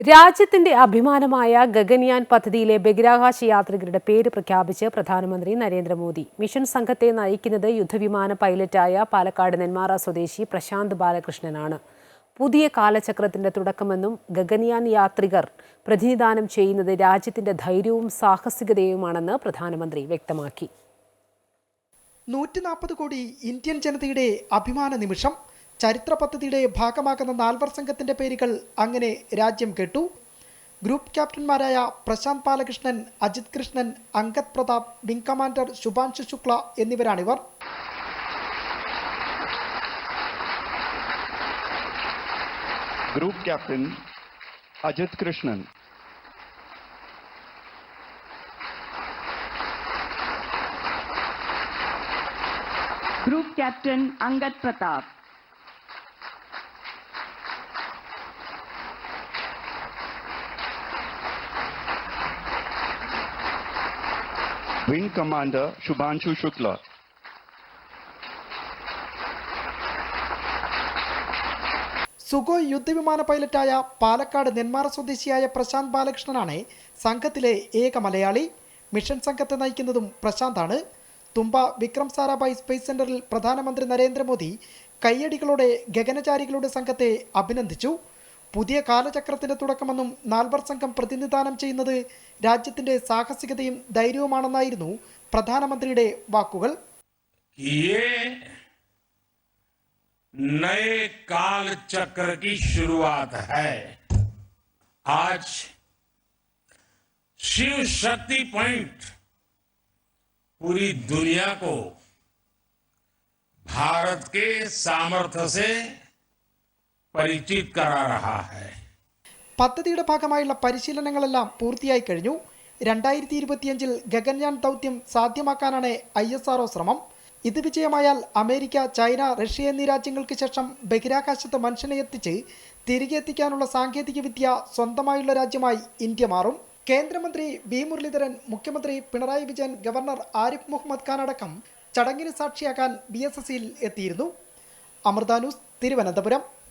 രാജ്യത്തിന്റെ അഭിമാനമായ ഗഗൻയാൻ പദ്ധതിയിലെ ബഹിരാകാശ യാത്രികരുടെ പേര് പ്രഖ്യാപിച്ച് പ്രധാനമന്ത്രി നരേന്ദ്രമോദി. മിഷൻ സംഘത്തെ നയിക്കുന്നത് യുദ്ധവിമാന പൈലറ്റായ പാലക്കാട് നെന്മാറ സ്വദേശി പ്രശാന്ത് ബാലകൃഷ്ണനാണ്. പുതിയ കാലചക്രത്തിന്റെ തുടക്കമെന്നും ഗഗൻയാൻ യാത്രികർ പ്രതിനിധാനം ചെയ്യുന്നത് രാജ്യത്തിന്റെ ധൈര്യവും സാഹസികതയുമാണെന്ന് പ്രധാനമന്ത്രി വ്യക്തമാക്കി. നൂറ്റി കോടി ഇന്ത്യൻ ജനതയുടെ അഭിമാന നിമിഷം ചരിത്ര പദ്ധതിയുടെ ഭാഗമാകുന്ന നാൽവർ സംഘത്തിന്റെ പേരുകൾ അങ്ങനെ രാജ്യം കേട്ടു. ഗ്രൂപ്പ് ക്യാപ്റ്റന്മാരായ Prashanth Balakrishnan Ajith Krishnan Angad Pratap wing commander Shubhanshu Shukla എന്നിവരാണിവർ. Group captain Ajith Krishnan. Group captain Angad Pratap. Wing Commander Shubhanshu Shukla. Sukhoi യുദ്ധവിമാന പൈലറ്റായ പാലക്കാട് നെന്മാറ സ്വദേശിയായ പ്രശാന്ത് ബാലകൃഷ്ണനാണ് സംഘത്തിലെ ഏക മലയാളി. മിഷൻ സംഘത്തെ നയിക്കുന്നതും പ്രശാന്താണ്. തുമ്പ വിക്രം സാരാഭായ് സ്പേസ് സെന്ററിൽ പ്രധാനമന്ത്രി നരേന്ദ്രമോദി കയ്യടികളോടെ ഗഗനചാരികളുടെ സംഘത്തെ അഭിനന്ദിച്ചു. പുതിയ കാലചക്രത്തിന്റെ തുടക്കമെന്നും നാൽവർ സംഘം പ്രതിനിധാനം ചെയ്യുന്നത് രാജ്യത്തിന്റെ സാഹസികതയും ധൈര്യവുമാണെന്നായിരുന്നു പ്രധാനമന്ത്രിയുടെ വാക്കുകൾ कि ये नए काल चक्र की शुरुआत है आज शिव शक्ति पॉइंट पूरी दुनिया को भारत के सामर्थ्य से പരിചിത് പദ്ധതിയുടെ ഭാഗമായുള്ള പരിശീലനങ്ങളെല്ലാം പൂർത്തിയായി കഴിഞ്ഞു. രണ്ടായിരത്തി ഇരുപത്തിയഞ്ചിൽ ഗഗൻയാൻ ദൗത്യം സാധ്യമാക്കാനാണ് ഐ എസ് ആർഒ ശ്രമം. ഇത് വിജയമായാൽ അമേരിക്ക ചൈന റഷ്യ എന്നീ രാജ്യങ്ങൾക്ക് ശേഷം ബഹിരാകാശത്ത് മനുഷ്യനെ എത്തിച്ച് തിരികെ എത്തിക്കാനുള്ള സാങ്കേതികവിദ്യ സ്വന്തമായുള്ള രാജ്യമായി ഇന്ത്യ മാറും. കേന്ദ്രമന്ത്രി വി മുരളീധരൻ മുഖ്യമന്ത്രി പിണറായി വിജയൻ ഗവർണർ ആരിഫ് മുഹമ്മദ് ഖാൻ അടക്കം ചടങ്ങിന് സാക്ഷിയാക്കാൻ ബി എസ് എസ് സിയിൽ എത്തിയിരുന്നു. അമൃതാനൂസ് തിരുവനന്തപുരം.